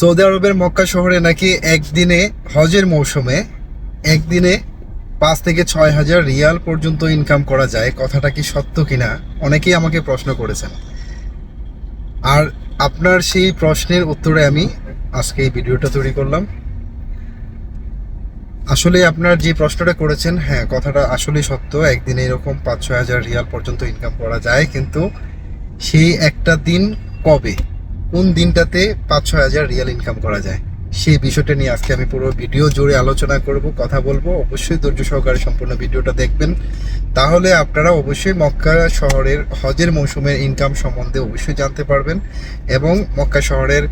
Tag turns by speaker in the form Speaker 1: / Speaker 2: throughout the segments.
Speaker 1: Saudi আরবের মক্কা শহরে নাকি একদিনে হজের মৌসুমে একদিনে পাঁচ থেকে ছয় হাজার রিয়াল পর্যন্ত ইনকাম করা যায়, কথাটা কি সত্য কিনা? অনেকেই আমাকে প্রশ্ন করেছেন। আর আপনার সেই প্রশ্নের উত্তরে আমি আজকে এই ভিডিওটা তৈরি করলাম। আসলে আপনার যে প্রশ্নটা করেছেন হ্যাঁ কথাটা আসলে সত্য। একদিনে এরকম পাঁচ, ছয় হাজার রিয়াল পর্যন্ত ইনকাম করা যায়, কিন্তু সেই একটা দিন কবে? কোন দিনটাতে পাঁচ ছয় হাজার রিয়াল ইনকাম করা যায়? সেই বিষয়টা নিয়ে আজকে আমি পুরো ভিডিও জুড়ে আলোচনা করব, কথা বলব। অবশ্যই ধৈর্য সহকারে সম্পূর্ণ ভিডিওটা দেখবেন। তাহলে আপনারা অবশ্যই মক্কা শহরের হজের মৌসুমের ইনকাম সম্বন্ধে অবশ্যই জানতে পারবেন এবং মক্কা শহরের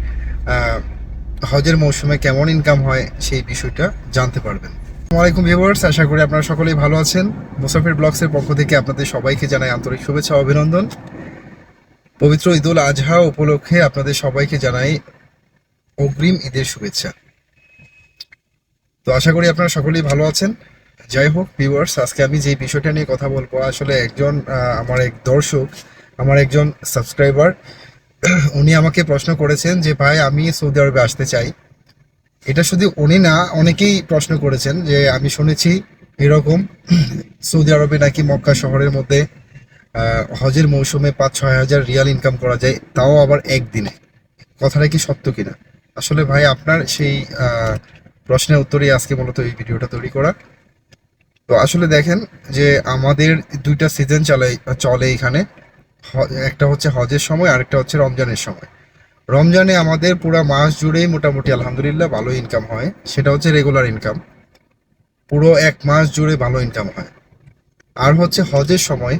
Speaker 1: হজের মৌসুমে কেমন ইনকাম হয় সেই বিষয়টা জানতে পারবেন। আসসালামু আলাইকুম ভিউয়ার্স আশা করি আপনারা সকলেই ভালো আছেন। মুসাফির ব্লগসের পক্ষ থেকে আপনাদের সবাইকে জানাই আন্তরিক শুভেচ্ছা অভিনন্দন। পবিত্র ঈদুল আজহা উপলক্ষে আপনাদের সবাইকে জানাই অগ্রিম ঈদের শুভেচ্ছা। তো আশা করি আপনারা সকলেই ভালো আছেন। যাই হোক ভিউয়ার্স আজকে আমি যে বিষয়টা নিয়ে কথা বলব, আসলে একজন আমার এক দর্শক, আমার একজন সাবস্ক্রাইবার উনি আমাকে প্রশ্ন করেছেন যে, ভাই, আমি সৌদি আরবে আসতে চাই। এটা শুধু উনি না, অনেকেই প্রশ্ন করেছেন যে, আমি শুনেছি এরকম সৌদি আরবে নাকি মক্কা শহরের মধ্যে হজের মৌসুমে পাঁচ, ছয় হাজার রিয়াল ইনকাম করা যায়, তাও আবার একদিনে। কথাটা কি সত্য কিনা? আসলে ভাই, আপনার সেই প্রশ্নের উত্তরেই আজকে মূলত এই ভিডিওটা তৈরি করা। তো আসলে দেখেন যে আমাদের দুইটা সিজন চলে চলে এখানে। একটা হচ্ছে হজের সময়, আরেকটা হচ্ছে রমজানের সময়। রমজানে আমাদের পুরো মাস জুড়েই মোটামুটি আলহামদুলিল্লাহ ভালো ইনকাম হয়। সেটা হচ্ছে রেগুলার ইনকাম পুরো এক মাস জুড়ে ভালো ইনকাম হয়। আর হচ্ছে হজের সময়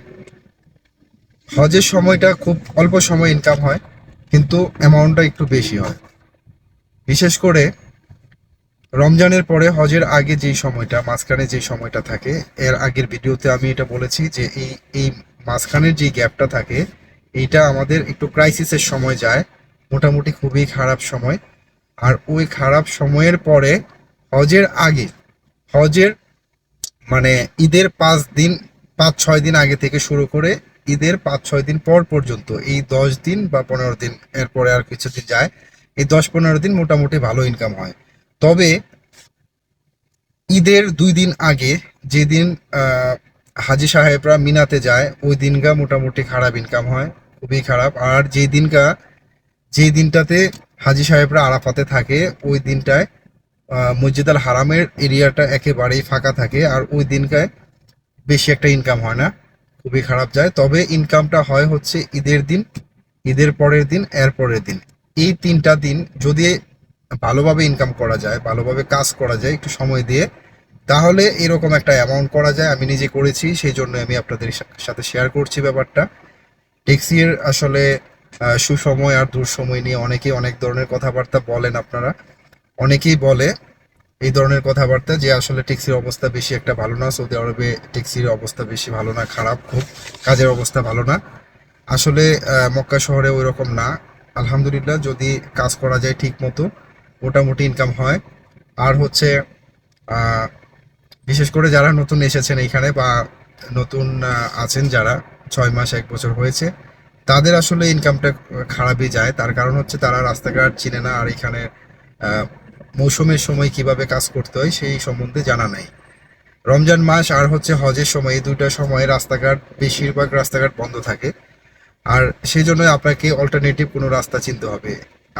Speaker 1: হজের সময়টা খুব অল্প সময় ইনকাম হয়, কিন্তু অ্যামাউন্টটা একটু বেশি হয়। বিশেষ করে রমজানের পরে হজের আগে যেই সময়টা, মাঝখানে যেই সময়টা থাকে, এর আগের ভিডিওতে আমি এটা বলেছি যে এই এই মাঝখানের যে গ্যাপটা থাকে, এইটা আমাদের একটু ক্রাইসিসের সময় যায়, মোটামুটি খুবই খারাপ সময়। আর ওই খারাপ সময়ের পরে হজের আগে, হজের মানে ঈদের পাঁচ দিন পাঁচ ছয় দিন আগে থেকে শুরু করে ঈদের পাঁচ, ছয় দিন পর পর্যন্ত, এই দশ দিন বা পনেরো দিন, এরপরে আর কিছুদিন যায়, এই দশ, পনেরো দিন মোটামুটি ভালো ইনকাম হয়। তবে ঈদের দুই দিন আগে যেদিন হাজি সাহেবরা মিনাতে যায়, ওই দিনগা মোটামুটি খারাপ ইনকাম হয়, খুবই খারাপ। আর যে দিনকা যে দিনটাতে হাজি সাহেবরা আরাফাতে থাকে, ওই দিনটায় মসজিদ আল হারামের এরিয়াটা একেবারেই ফাঁকা থাকে, আর ওই দিনকায় বেশি একটা ইনকাম হয় না। খুবই খারাপ যায়। তবে ইনকামটা হয় হচ্ছে ঈদের দিন, ঈদের পরের দিন, এর পরের দিন। এই তিনটা দিন যদি ভালোভাবে ইনকাম করা যায়, ভালোভাবে কাজ করা যায় একটু সময় দিয়ে, তাহলে এরকম একটা অ্যামাউন্ট করা যায়। আমি নিজে করেছি, সেই জন্য আমি আপনাদের সাথে শেয়ার করছি ব্যাপারটা। ট্যাক্সির আসলে সুসময় আর দুঃসময় নিয়ে অনেকেই অনেক ধরনের কথাবার্তা বলেন আপনারা। অনেকেই বলে এই ধরনের কথাবার্তা যে আসলে ট্যাক্সির অবস্থা বেশি একটা ভালো না, সৌদি আরবে ট্যাক্সির অবস্থা বেশি ভালো না, খারাপ, খুব কাজের অবস্থা ভালো না। আসলে মক্কা শহরে ওই রকম না। আলহামদুলিল্লাহ, যদি কাজ করা যায় ঠিক মতো, মোটামুটি ইনকাম হয়। আর হচ্ছে বিশেষ করে যারা নতুন এসেছেন এইখানে বা নতুন আছেন যারা, ছয় মাস, এক বছর হয়েছে, তাদের আসলে ইনকামটা খারাপই যায়। তার কারণ হচ্ছে, তারা রাস্তাঘাট চিনে না, আর এখানে মৌসুমের সময় কীভাবে কাজ করতে হয় সেই সম্বন্ধে জানা নাই। রমজান মাস আর হচ্ছে হজের সময় এই দুইটা সময় রাস্তাঘাট, বেশিরভাগ রাস্তাঘাট বন্ধ থাকে। আর সেই জন্য আপনাকে অল্টারনেটিভ কোনো রাস্তা চিনতে হবে।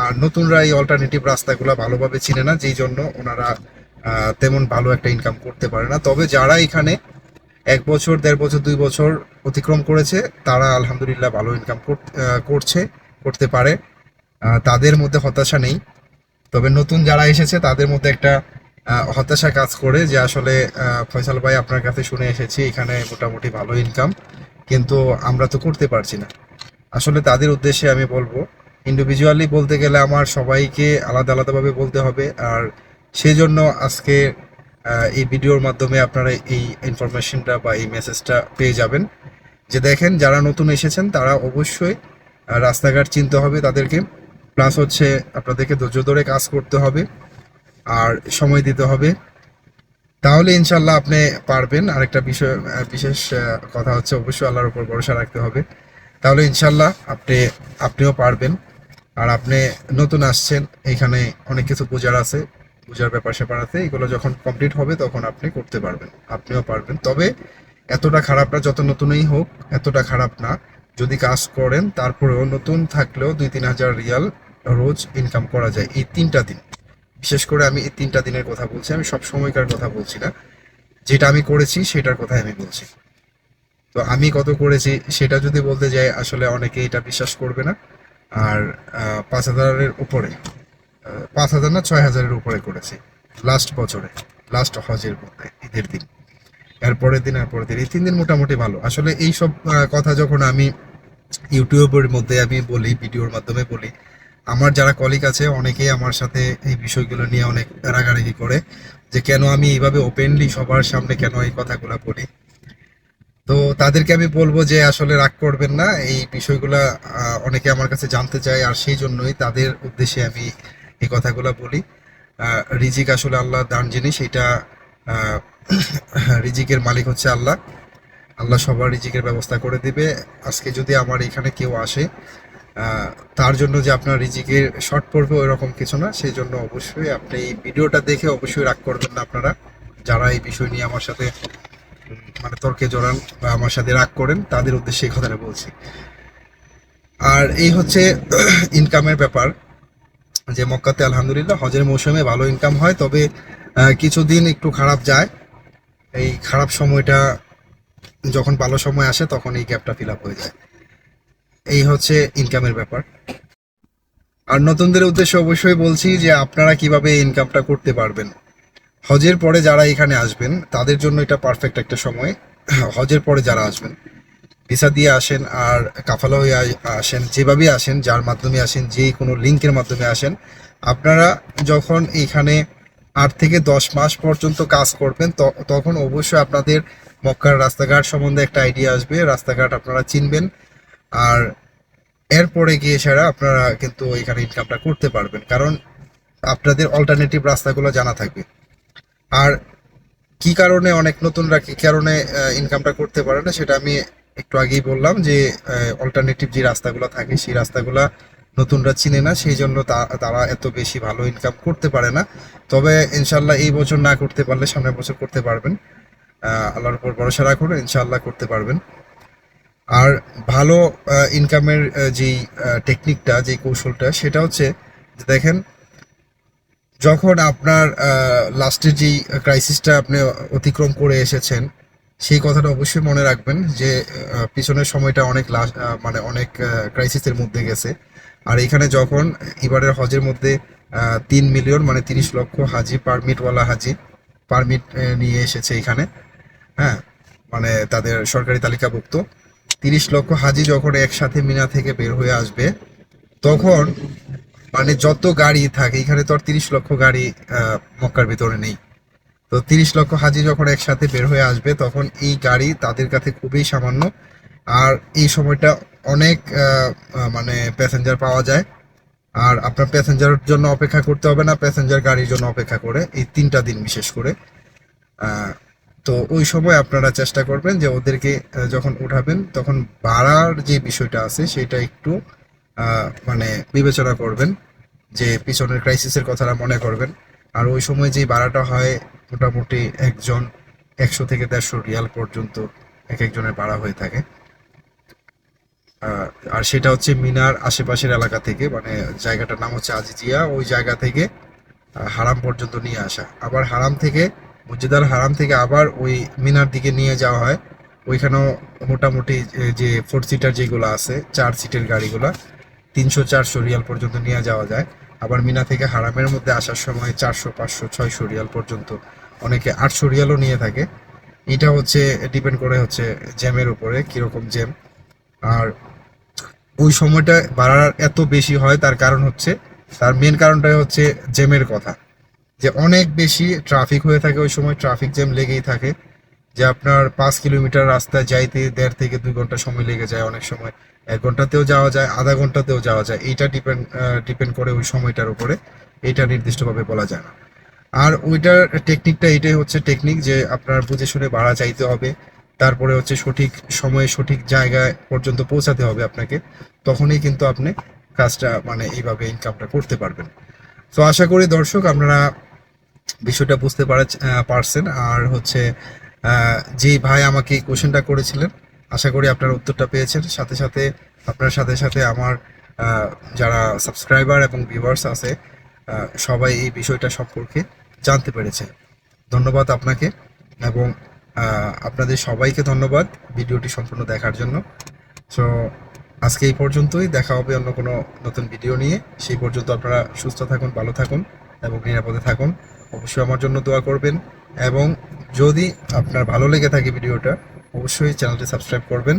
Speaker 1: আর নতুনরা এই অল্টারনেটিভ রাস্তাগুলো ভালোভাবে চিনে না, যেই জন্য ওনারা তেমন ভালো একটা ইনকাম করতে পারে না। তবে যারা এখানে এক বছর, দেড় বছর, দুই বছর অতিক্রম করেছে, তারা আলহামদুলিল্লাহ ভালো ইনকাম করছে, করতে পারে। তাদের মধ্যে হতাশা নেই। তবে নতুন যারা এসেছে, তাদের মধ্যে একটা হতাশা কাজ করে যে আসলে ফয়সাল ভাই আপনার কাছে শুনে এসেছি, এখানে মোটামুটি ভালো ইনকাম কিন্তু আমরা তো করতে পারছি না। আসলে তাদের উদ্দেশ্যে আমি বলব ইন্ডিভিজুয়ালি বলতে গেলে আমার সবাইকে আলাদা আলাদাভাবে বলতে হবে, আর সেই জন্য আজকে এই ভিডিওর মাধ্যমে আপনারা এই ইনফরমেশনটা বা এই মেসেজটা পেয়ে যাবেন। যে দেখেন, যারা নতুন এসেছেন, তারা অবশ্যই রাস্তাঘাট চিনতে হবে তাদেরকে। প্লাস হচ্ছে আপনাদেরকে ধৈর্য ধরে কাজ করতে হবে আর সময় দিতে হবে। তাহলে ইনশাল্লাহ আপনি পারবেন। আরেকটা বিষয় বিশেষ কথা হচ্ছে অবশ্যই আল্লাহর উপর ভরসা রাখতে হবে। তাহলে ইনশাল্লাহ আপনি, আপনিও পারবেন। আর আপনি নতুন আসছেন, এখানে অনেক কিছু বোঝার আছে, বোঝার ব্যাপার স্যাপার আছে। এগুলো যখন কমপ্লিট হবে তখন আপনি করতে পারবেন, আপনিও পারবেন। তবে এতটা খারাপ না যত নতুনই হোক, এতটা খারাপ না। যদি কাজ করেন, তারপরেও নতুন থাকলেও দুই তিন হাজার রিয়াল রোজ ইনকাম করা যায় এই তিনটা দিন। বিশেষ করে আমি এই তিনটা দিনের কথা বলছি, আমি সব সময়কার কথা বলছি না। যেটা আমি করেছি, সেটার কথাই আমি বলছি। তো আমি কত করেছি, সেটা যদি বলতে যাই, আসলে অনেকে এটা বিশ্বাস করবে না। আর পাঁচ হাজারের উপরে পাঁচ হাজার না, ছয় হাজারের উপরে করেছি লাস্ট বছরে লাস্ট হজের মধ্যে, ঈদের দিন। এরপরের দিন এরপরের দিন, এই তিন দিন মোটামুটি ভালো। আসলে এই সব কথা যখন আমি ইউটিউবের মধ্যে আমি বলি ভিডিওর মাধ্যমে বলি আমার যারা কলিগ আছে, অনেকেই আমার সাথে এই বিষয়গুলো নিয়ে অনেক রাগারাগি করে যে কেন আমি এইভাবে ওপেনলি সবার সামনে কেন এই কথাগুলো বলি। তো তাদেরকে আমি বলব যে আসলে রাগ করবেন না, এই বিষয়গুলো অনেকে আমার কাছে জানতে চায় আর সেই জন্যই তাদের উদ্দেশ্যে আমি এই কথাগুলো বলি। রিজিক আসলে আল্লাহ দান জিনিস, এটা রিজিকের মালিক হচ্ছে আল্লাহ। আল্লাহ সবার রিজিকের ব্যবস্থা করে দিবে। আজকে যদি আমার এখানে কেউ আসে তার জন্য যে আপনার রিজিকের শর্ট পড়বে ওইরকম কিছু না, সেই জন্য অবশ্যই আপনি এই ভিডিওটা দেখে অবশ্যই রাগ করবেন না আপনারা। যারা এই বিষয় নিয়ে আমার সাথে মানে তর্কে জড়ান বা আমার সাথে রাগ করেন, তাদের উদ্দেশ্যে এই কথাটা বলছি। আর এই হচ্ছে ইনকামের ব্যাপার, যে মক্কাতে আলহামদুলিল্লাহ হজের মৌসুমে ভালো ইনকাম হয়, তবে কিছুদিন একটু খারাপ যায়। এই খারাপ সময়টা যখন ভালো সময় আসে, তখন এই গ্যাপটা ফিল আপ হয়ে যায়। এই হচ্ছে ইনকামের ব্যাপার। আর নতুনদের উদ্দেশ্যে অবশ্যই বলছি যে আপনারা কীভাবে এই ইনকামটা করতে পারবেন। হজের পরে যারা এখানে আসবেন, তাদের জন্য এটা পারফেক্ট একটা সময়। হজের পরে যারা আসবেন, ভিসা দিয়ে আসেন আর কাফালা হয়ে আসেন যেভাবেই আসেন, যার মাধ্যমে আসেন, যে কোনো লিঙ্কের মাধ্যমে আসেন, আপনারা যখন এখানে আট থেকে দশ মাস পর্যন্ত কাজ করবেন তখন অবশ্যই আপনাদের মক্কার রাস্তাঘাট সম্বন্ধে একটা আইডিয়া আসবে। রাস্তাঘাট আপনারা চিনবেন। আর এরপরে গিয়ে সেরা আপনারা কিন্তু এখানে ইনকামটা করতে পারবেন। কারণ আপনাদের অল্টারনেটিভ রাস্তাগুলো জানা থাকবে। আর কি কারণে অনেক নতুনরা কি কারণে ইনকামটা করতে পারে না, সেটা আমি একটু আগেই বললাম যে অল্টারনেটিভ যে রাস্তাগুলো থাকে, সেই রাস্তাগুলো নতুনরা চিনে না, সেই জন্য তারা এত বেশি ভালো ইনকাম করতে পারে না। তবে ইনশাল্লাহ এই বছর না করতে পারলে সামনের বছর করতে পারবেন। আল্লাহর উপর ভরসা রাখুন ইনশাল্লাহ করতে পারবেন। আর ভালো ইনকামের যেই টেকনিকটা যে কৌশলটা, সেটা হচ্ছে দেখেন, যখন আপনার লাস্টের যেই ক্রাইসিসটা আপনি অতিক্রম করে এসেছেন, সেই কথাটা অবশ্যই মনে রাখবেন যে পিছনের সময়টা অনেক মানে অনেক ক্রাইসিসের মধ্যে গেছে। আর এখানে যখন এবারের হজের মধ্যে তিন মিলিয়ন মানে তিরিশ লক্ষ হাজি পারমিটওয়ালা হাজি পারমিট নিয়ে এসেছে এখানে হ্যাঁ মানে তাদের সরকারি তালিকাভুক্ত। তিরিশ লক্ষ হাজি যখন একসাথে মিনা থেকে বের হয়ে আসবে, তখন মানে যত গাড়ি থাকে, এখানে তো আর তিরিশ লক্ষ গাড়ি মক্কার ভিতরে নেই। তো তিরিশ লক্ষ হাজি যখন একসাথে বের হয়ে আসবে, তখন এই গাড়ি তাদের কাছে খুবই সামান্য। আর এই সময়টা অনেক মানে প্যাসেঞ্জার পাওয়া যায়। আর আপনার প্যাসেঞ্জারের জন্য অপেক্ষা করতে হবে না, প্যাসেঞ্জার গাড়ির জন্য অপেক্ষা করে, এই তিনটা দিন বিশেষ করে। তো ওই সময় আপনারা চেষ্টা করবেন যে ওদেরকে যখন উঠাবেন, তখন ভাড়ার যে বিষয়টা আছে সেটা একটু মানে বিবেচনা করবেন যে পিছনের ক্রাইসিসের কথাটা মনে করবেন। আর ওই সময় যে ভাড়াটা হয়, মোটামুটি একজন একশো থেকে দেড়শো রিয়াল পর্যন্ত এক একজনের ভাড়া হয়ে থাকে। আর সেটা হচ্ছে মিনার আশেপাশের এলাকা থেকে মানে জায়গাটার নাম হচ্ছে আজিজিয়া, ওই জায়গা থেকে হারাম পর্যন্ত নিয়ে আসা। আবার হারাম থেকে মসজিদাল হারাম থেকে আবার ওই মিনার দিকে নিয়ে যাওয়া হয়। ওইখানেও মোটামুটি যে- ফোর সিটার যেগুলো আছে, চার সিটের গাড়িগুলো, তিনশো চারশো রিয়াল পর্যন্ত নিয়ে যাওয়া যায়। আবার মিনা থেকে হারামের মধ্যে আসার সময় চারশো পাঁচশো, ছয়শো রিয়াল পর্যন্ত অনেকে আটশো রিয়ালও নিয়ে থাকে। এটা হচ্ছে ডিপেন্ড করে হচ্ছে জ্যামের উপরে কীরকম জ্যাম আর ওই সময়টা ভাড়ার এত বেশি হয়, তার কারণ হচ্ছে, তার মেন কারণটাই হচ্ছে জ্যামের কথা। যে অনেক বেশি ট্রাফিক হয়ে থাকে ওই সময় ট্রাফিক জ্যাম লেগেই থাকে। যে আপনার পাঁচ কিলোমিটার রাস্তায় যাইতে দেড় থেকে দুই ঘণ্টা সময় লেগে যায় অনেক সময়। এক ঘন্টাতেও যাওয়া যায়, আধা ঘন্টাতেও যাওয়া যায়। এইটা ডিপেন্ড ডিপেন্ড করে ওই সময়টার উপরে। এটা নির্দিষ্টভাবে বলা যায় না। আর ওইটার টেকনিকটা এটাই হচ্ছে টেকনিক যে আপনার বুঝে শুনে ভাড়া চাইতে হবে। তারপরে হচ্ছে সঠিক সময়ে সঠিক জায়গায় পর্যন্ত পৌঁছাতে হবে আপনাকে। তখনই কিন্তু আপনি কাজটা মানে এইভাবে ইনকামটা করতে পারবেন। তো আশা করি দর্শক, আপনারা বিষয়টা বুঝতে পারা- পারছেন। আর হচ্ছে যে ভাই আমাকে এই কোশ্চেনটা করেছিলেন, আশা করি আপনার উত্তরটা পেয়েছেন। সাথে সাথে আপনার সাথে সাথে আমার যারা সাবস্ক্রাইবার এবং ভিউয়ার্স আছে সবাই এই বিষয়টা সম্পর্কে জানতে পেরেছে। ধন্যবাদ আপনাকে এবং আপনাদের সবাইকে ধন্যবাদ ভিডিওটি সম্পূর্ণ দেখার জন্য। সো আজকে এই পর্যন্তই। দেখা হবে অন্য কোনো নতুন ভিডিও নিয়ে। সেই পর্যন্ত আপনারা সুস্থ থাকুন, ভালো থাকুন। এবং নিরাপদে থাকুন। অবশ্যই আমার জন্য দোয়া করবেন এবং যদি আপনার ভালো লেগে থাকে ভিডিওটা, অবশ্যই চ্যানেলটি সাবস্ক্রাইব করবেন।